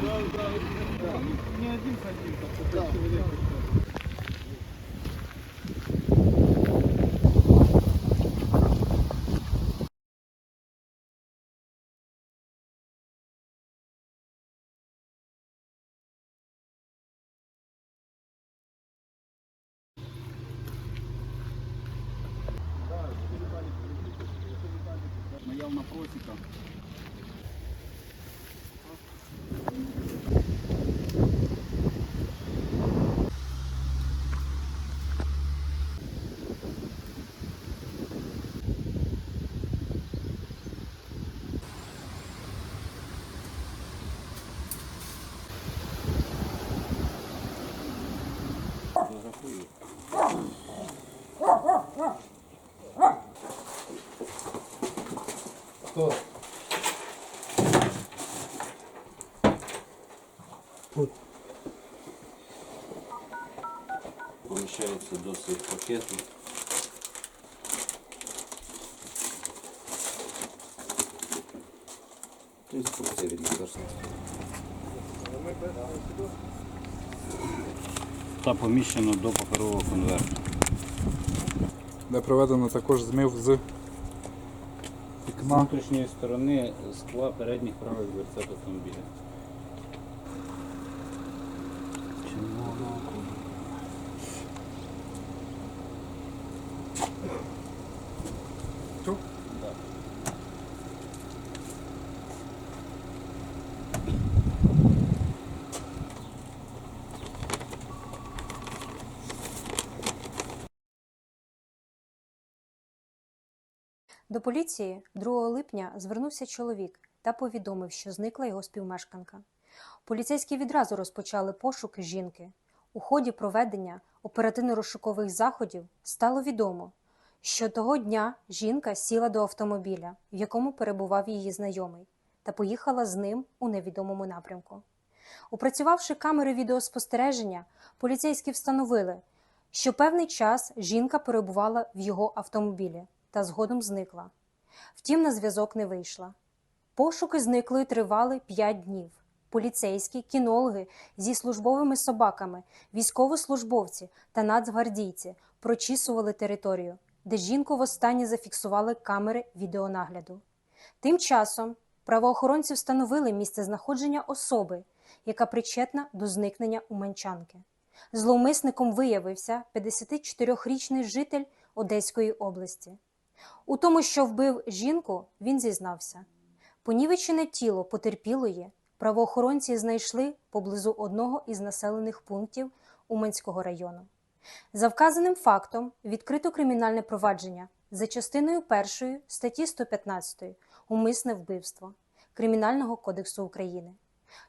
Не один садится, а пять человек. Просіка. Хто? Поміщається досить пакету. Інструкція від лікарства. Та поміщено до паперового конверту. Де проведено також змив з З внутрішньої сторони скла передніх правих дверцят автомобіля. Тю. До поліції 2 липня звернувся чоловік та повідомив, що зникла його співмешканка. Поліцейські відразу розпочали пошуки жінки. У ході проведення оперативно-розшукових заходів стало відомо, що того дня жінка сіла до автомобіля, в якому перебував її знайомий, та поїхала з ним у невідомому напрямку. Опрацювавши камери відеоспостереження, поліцейські встановили, що певний час жінка перебувала в його автомобілі та згодом зникла. Втім, на зв'язок не вийшла. Пошуки зниклої тривали 5 днів. Поліцейські, кінологи зі службовими собаками, військовослужбовці та нацгвардійці прочісували територію, де жінку востаннє зафіксували камери відеонагляду. Тим часом правоохоронці встановили місце знаходження особи, яка причетна до зникнення уманчанки. Зловмисником виявився 54-річний житель Одеської області. У тому, що вбив жінку, він зізнався. Понівечене тіло потерпілої правоохоронці знайшли поблизу одного із населених пунктів Уманського району. За вказаним фактом відкрито кримінальне провадження за частиною 1 статті 115 Умисне вбивство Кримінального кодексу України.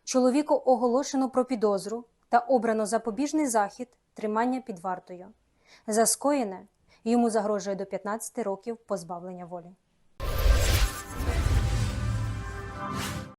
Чоловіку оголошено про підозру та обрано запобіжний захід тримання під вартою. За скоєне Йому загрожує до 15 років позбавлення волі.